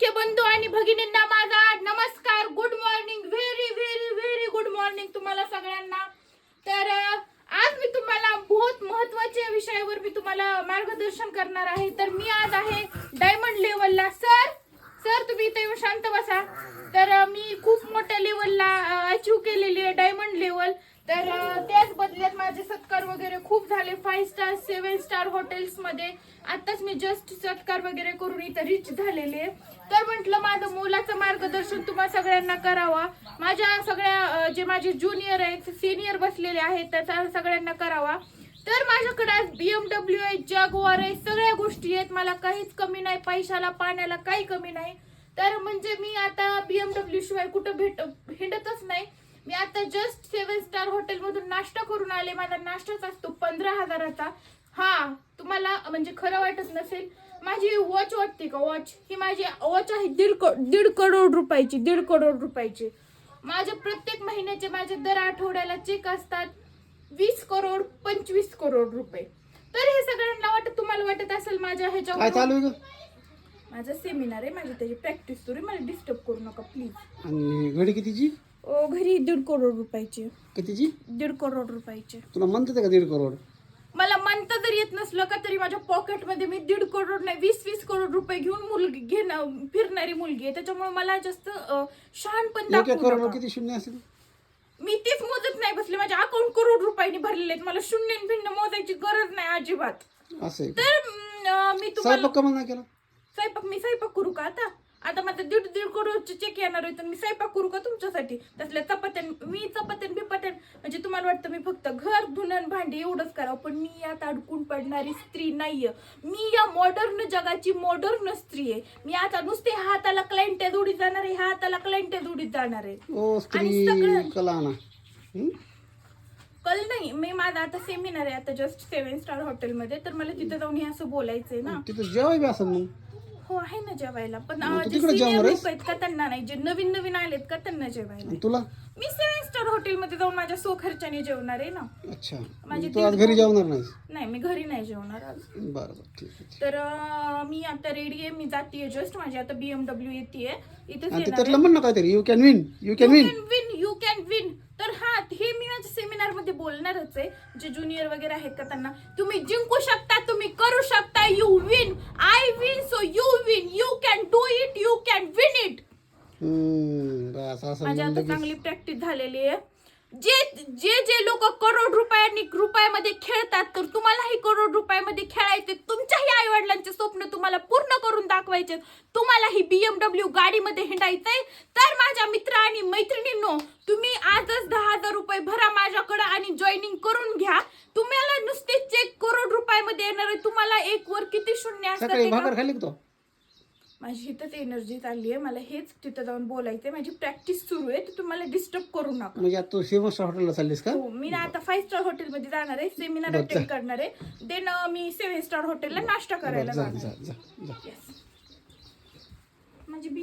मुख्य बंधू आणि भगिनींना माझा नमस्कार. Good morning very very very good morning तुम्हाला सगळ्यांना. तर आज मी तुम्हाला बहुत महत्त्वाच्या विषयावर मी तुम्हाला मार्गदर्शन करणार आहे. तर मी आज आहे डायमंड लेवलला सर सर तुम्ही इथे येऊन शांत बसा. तर मी खूप मोठ्या लेवलला अचीव केलेली आहे डायमंड लेवल तर त्याच बदल्यात माझे सत्कार वगैरे खूप झाले. फाईव्ह स्टार सेव्हन स्टार हॉटेल्समध्ये. आताच मी जस्ट सत्कार वगैरे करून इथं रिच झालेले आहे. तर म्हटलं माझं मोलाचं मार्गदर्शन तुम्हा सगळ्यांना करावा. माझ्या सगळ्या जे माझे ज्युनियर आहेत सिनियर बसलेले आहेत त्याचा सगळ्यांना करावा. तर माझ्याकडे आज बीएमडब्ल्यू आहे जगवार आहे सगळ्या गोष्टी आहेत. मला काहीच कमी नाही पैशाला पाण्याला काही कमी नाही. तर म्हणजे मी आता बीएमडब्ल्यू शिवाय कुठं भेट हिंडतच नाही. मी आता जस्ट सेव्हन स्टार हॉटेल मधून नाश्ता करून आले. माझा नाश्ताच असतो पंधरा हजाराचा. हा तुम्हाला म्हणजे खरं वाटत नसेल माझी वॉच वाटते का? वॉच ही माझी वॉच आहे दीड क- दीड करोड रुपयाची दीड करोड रुपयाची. माझे प्रत्येक महिन्याचे माझे दर आठवड्याला चेक असतात. वीस करोड पंचवीस करोड रुपये. तर हे सगळ्यांना वाटत तुम्हाला वाटत असेल माझ्या काय ह्याच्यावर चालू आहे ग? माझा सेमिनार आहे माझी त्याची प्रॅक्टिस सुरू आहे. मला डिस्टर्ब करू नका प्लीज आणि घडी कितीची? घरी दीड करोड रुपयाची. कितीची? दीड करोड रुपयाची. तुला म्हणते का दीड करोड? मला म्हणता जर येत नसलं का तरी माझ्या पॉकेटमध्ये मी दीड करोड नाही वीस वीस करोड रुपये घेऊन मुलगी घेणं फिरणारी मुलगी आहे. त्याच्यामुळे मला जास्त अं, शहाणपण एक एक दाखवू करोड नका. किती शून्य असेल? मी तेच मोजत नाही बसले. माझ्या अकाउंट करोड रुपयांनी भरलेले आहेत. मला शून्य न भिन्न मोजायची गरज नाही अजिबात. असं आहे? तर अं, मी तुम्हाला स्वयंपाक कमा नाही केला? स्वयंपाक मी स्वयंपाक करू का आता? आता माझं दीड दीड करोडचे चेक येणार आहे तर मी स्वयंपाक करू का तुमच्यासाठी? त्यातल्या चपात्यान मी चपात्यान बिपात्यान म्हणजे तुम्हाला वाटतं मी फक्त घर धुणं भांडी एवढंच करावं पण मी यात अडकून पडणारी स्त्री नाहीये. मी या मॉडर्न जगाची मॉडर्न स्त्री आहे. मी आता नुसते हाताला क्लायंट जोडीत जाणार आहे हाताला क्लायंट जोडीत जाणार आहे. आणि सगळं-? कल नाही मी माझा आता सेमिनार आहे आता जस्ट सेव्हन स्टार हॉटेलमध्ये तर मला तिथे जाऊन हे असं बोलायचंय ना. तिथं जेवाय बी असेल मग. हो आहे ना जेवायला. पण मग अं, तू जे तिकडे senior जेवणार आहेस? लोक आहेत का त्यांना नाही? जे नवीन नवीन आलेत का त्यांना जेवायला आणि तुला? मी सेव्हन स्टार हॉटेलमध्ये जाऊन माझ्या सो खर्चाने जेवणार आहे ना. अच्छा. तू आज घरी जेवणार नाहीस? नाही मी घरी नाही जेवणार आज. बरं बरं ठीक आहे ठीक तर अं, मी आता रेडी आहे मी जातीये जस्ट माझी आता बीएमडब्ल्यू येते आणि त्यातलं म्हण ना काहीतरी. You can win you can win can win you can win तर हा हे मी मध्ये बोलणारच आहे. जे ज्युनियर वगैरे आहेत का त्यांना. तुम्ही जिंकू शकता तुम्ही करू शकता. You win I win so you win you can do it you can win it माझी आता चांगली प्रॅक्टिस झालेली आहे. जे जे जे लोक करोड रुपयांनी रुपयामध्ये खेळतात तर तुम्हालाही करोड रुपयामध्ये खेळायचे. तुमच्याही आई वडिलांचे स्वप्न तुम्हाला पूर्ण करून दाखवायचे. तुम्हालाही बीएमडब्ल्यू गाडीमध्ये हिंडायचंय. तर माझ्या मित्र आणि मैत्रिणींनो तुम्ही आजच माझ्याकडे आणि जॉईनिंग करून घ्या. तुम्हाला नुसते चेक करोड रुपयामध्ये येणार आहे. तुम्हाला एक वर किती शून्य असतात सकाळी ते का? भाकर खाल्ली का तो? माझी इथंच एनर्जी चालली आहे मला हेच तिथं जाऊन बोलायचंय. माझी प्रॅक्टिस सुरू आहे. तर तुम्हाला डिस्टर्ब करू नका. म्हणजे आता तू सेवन स्टार हॉटेलला चाललीस का? हो मी ना आता फाईव्ह स्टार हॉटेलमध्ये जाणार आहे. सेमिनार बरं, अटेंड. करणार आहे. देन मी सेव्हन स्टार हॉटेलला नाश्ता करायला जा जाणार जा जा जा. Yes. माझी